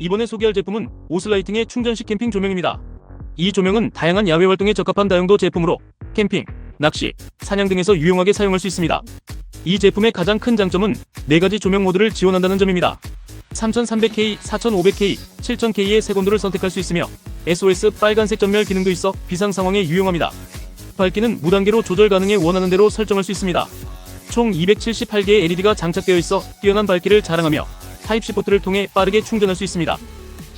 이번에 소개할 제품은 오슬라이팅의 충전식 캠핑 조명입니다. 이 조명은 다양한 야외 활동에 적합한 다용도 제품으로 캠핑, 낚시, 사냥 등에서 유용하게 사용할 수 있습니다. 이 제품의 가장 큰 장점은 4가지 조명 모드를 지원한다는 점입니다. 3300K, 4500K, 7000K의 색온도를 선택할 수 있으며 SOS 빨간색 전멸 기능도 있어 비상 상황에 유용합니다. 밝기는 무단계로 조절 가능해 원하는 대로 설정할 수 있습니다. 총 278개의 LED가 장착되어 있어 뛰어난 밝기를 자랑하며 타입C 포트를 통해 빠르게 충전할 수 있습니다.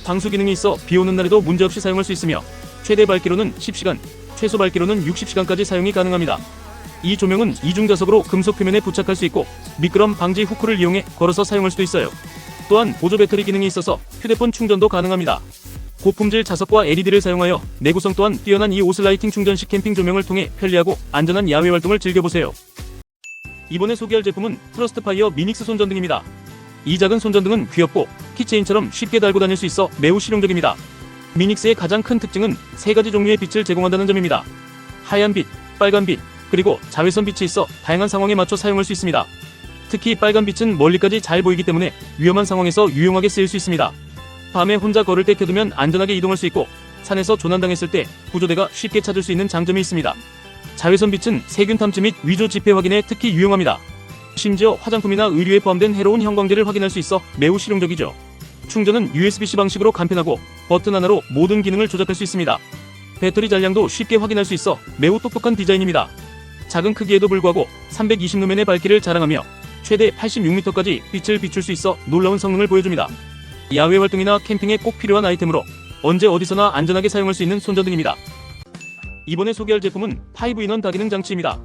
방수 기능이 있어 비 오는 날에도 문제없이 사용할 수 있으며 최대 밝기로는 10시간, 최소 밝기로는 60시간까지 사용이 가능합니다. 이 조명은 이중 자석으로 금속 표면에 부착할 수 있고 미끄럼 방지 후크를 이용해 걸어서 사용할 수도 있어요. 또한 보조 배터리 기능이 있어서 휴대폰 충전도 가능합니다. 고품질 자석과 LED를 사용하여 내구성 또한 뛰어난 이 오슬 라이팅 충전식 캠핑 조명을 통해 편리하고 안전한 야외 활동을 즐겨보세요. 이번에 소개할 제품은 트러스트 파이어 미닉스 손전등입니다. 이 작은 손전등은 귀엽고 키체인처럼 쉽게 달고 다닐 수 있어 매우 실용적입니다. 미닉스의 가장 큰 특징은 세 가지 종류의 빛을 제공한다는 점입니다. 하얀 빛, 빨간 빛, 그리고 자외선 빛이 있어 다양한 상황에 맞춰 사용할 수 있습니다. 특히 빨간 빛은 멀리까지 잘 보이기 때문에 위험한 상황에서 유용하게 쓰일 수 있습니다. 밤에 혼자 걸을 때 켜두면 안전하게 이동할 수 있고 산에서 조난당했을 때 구조대가 쉽게 찾을 수 있는 장점이 있습니다. 자외선 빛은 세균 탐지 및 위조 지폐 확인에 특히 유용합니다. 심지어 화장품이나 의류에 포함된 해로운 형광제를 확인할 수 있어 매우 실용적이죠. 충전은 USB-C 방식으로 간편하고 버튼 하나로 모든 기능을 조작할 수 있습니다. 배터리 잔량도 쉽게 확인할 수 있어 매우 똑똑한 디자인입니다. 작은 크기에도 불구하고 320루멘의 밝기를 자랑하며 최대 86m까지 빛을 비출 수 있어 놀라운 성능을 보여줍니다. 야외 활동이나 캠핑에 꼭 필요한 아이템으로 언제 어디서나 안전하게 사용할 수 있는 손전등입니다. 이번에 소개할 제품은 5인원 다기능 장치입니다.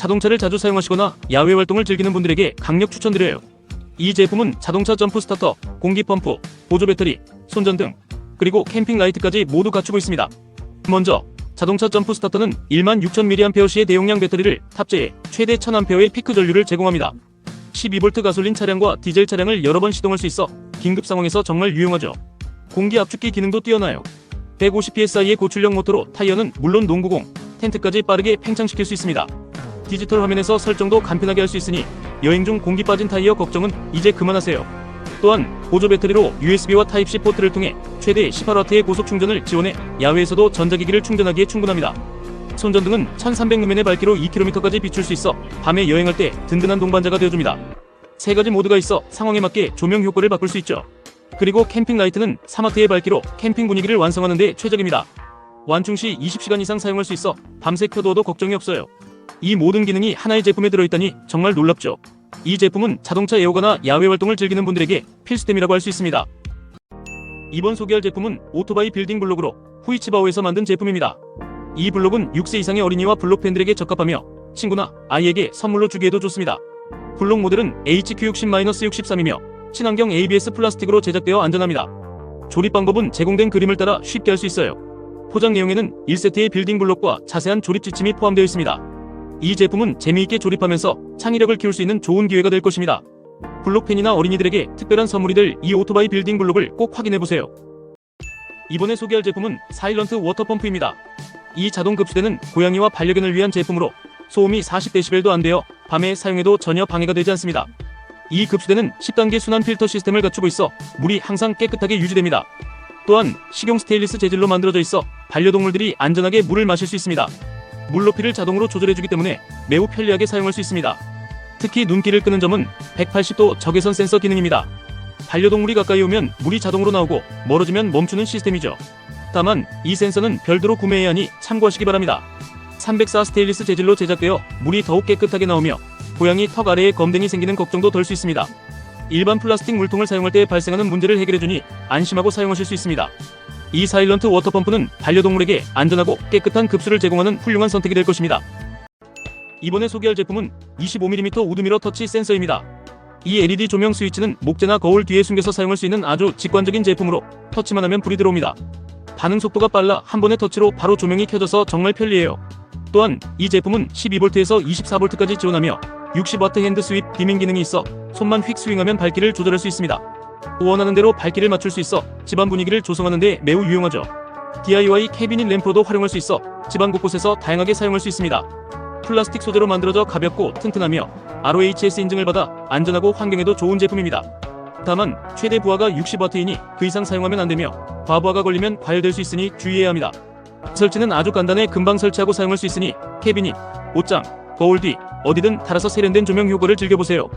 자동차를 자주 사용하시거나 야외 활동을 즐기는 분들에게 강력 추천드려요. 이 제품은 자동차 점프 스타터, 공기 펌프, 보조 배터리, 손전 등, 그리고 캠핑 라이트까지 모두 갖추고 있습니다. 먼저 자동차 점프 스타터는 1만 6000mAh의 대용량 배터리를 탑재해 최대 1000A의 피크 전류를 제공합니다. 12V 가솔린 차량과 디젤 차량을 여러 번 시동할 수 있어 긴급 상황에서 정말 유용하죠. 공기 압축기 기능도 뛰어나요. 150psi의 고출력 모터로 타이어는 물론 농구공, 텐트까지 빠르게 팽창시킬 수 있습니다. 디지털 화면에서 설정도 간편하게 할 수 있으니 여행 중 공기 빠진 타이어 걱정은 이제 그만하세요. 또한 보조 배터리로 USB와 타입C 포트를 통해 최대 18W의 고속 충전을 지원해 야외에서도 전자기기를 충전하기에 충분합니다. 손전등은 1300루멘의 밝기로 2km까지 비출 수 있어 밤에 여행할 때 든든한 동반자가 되어줍니다. 세 가지 모드가 있어 상황에 맞게 조명 효과를 바꿀 수 있죠. 그리고 캠핑 라이트는 3와트의 밝기로 캠핑 분위기를 완성하는 데 최적입니다. 완충 시 20시간 이상 사용할 수 있어 밤새 켜두어도 걱정이 없어요. 이 모든 기능이 하나의 제품에 들어있다니 정말 놀랍죠. 이 제품은 자동차 애호가나 야외 활동을 즐기는 분들에게 필수템이라고 할 수 있습니다. 이번 소개할 제품은 오토바이 빌딩 블록으로 후이치바오에서 만든 제품입니다. 이 블록은 6세 이상의 어린이와 블록 팬들에게 적합하며 친구나 아이에게 선물로 주기에도 좋습니다. 블록 모델은 HQ60-63이며 친환경 ABS 플라스틱으로 제작되어 안전합니다. 조립 방법은 제공된 그림을 따라 쉽게 할 수 있어요. 포장 내용에는 1세트의 빌딩 블록과 자세한 조립 지침이 포함되어 있습니다. 이 제품은 재미있게 조립하면서 창의력을 키울 수 있는 좋은 기회가 될 것입니다. 블록팬이나 어린이들에게 특별한 선물이 될 이 오토바이 빌딩 블록을 꼭 확인해보세요. 이번에 소개할 제품은 사일런트 워터펌프입니다. 이 자동 급수대는 고양이와 반려견을 위한 제품으로 소음이 40dB도 안 되어 밤에 사용해도 전혀 방해가 되지 않습니다. 이 급수대는 10단계 순환 필터 시스템을 갖추고 있어 물이 항상 깨끗하게 유지됩니다. 또한 식용 스테인리스 재질로 만들어져 있어 반려동물들이 안전하게 물을 마실 수 있습니다. 물 높이를 자동으로 조절해주기 때문에 매우 편리하게 사용할 수 있습니다. 특히 눈길을 끄는 점은 180도 적외선 센서 기능입니다. 반려동물이 가까이 오면 물이 자동으로 나오고 멀어지면 멈추는 시스템이죠. 다만 이 센서는 별도로 구매해야 하니 참고하시기 바랍니다. 304 스테인리스 재질로 제작되어 물이 더욱 깨끗하게 나오며 고양이 턱 아래에 검댕이 생기는 걱정도 덜 수 있습니다. 일반 플라스틱 물통을 사용할 때 발생하는 문제를 해결해주니 안심하고 사용하실 수 있습니다. 이 사일런트 워터펌프는 반려동물에게 안전하고 깨끗한 급수를 제공하는 훌륭한 선택이 될 것입니다. 이번에 소개할 제품은 25mm 우드미러 터치 센서입니다. 이 LED 조명 스위치는 목재나 거울 뒤에 숨겨서 사용할 수 있는 아주 직관적인 제품으로 터치만 하면 불이 들어옵니다. 반응 속도가 빨라 한 번의 터치로 바로 조명이 켜져서 정말 편리해요. 또한 이 제품은 12V에서 24V까지 지원하며 60W 핸드 스윕 디밍 기능이 있어 손만 휙 스윙하면 밝기를 조절할 수 있습니다. 원하는 대로 밝기를 맞출 수 있어 집안 분위기를 조성하는 데 매우 유용하죠. DIY 캐비닛 램프로도 활용할 수 있어 집안 곳곳에서 다양하게 사용할 수 있습니다. 플라스틱 소재로 만들어져 가볍고 튼튼하며 ROHS 인증을 받아 안전하고 환경에도 좋은 제품입니다. 다만 최대 부하가 60W이니 그 이상 사용하면 안되며 과부하가 걸리면 과열될 수 있으니 주의해야 합니다. 설치는 아주 간단해 금방 설치하고 사용할 수 있으니 캐비닛, 옷장, 거울 뒤 어디든 달아서 세련된 조명 효과를 즐겨보세요.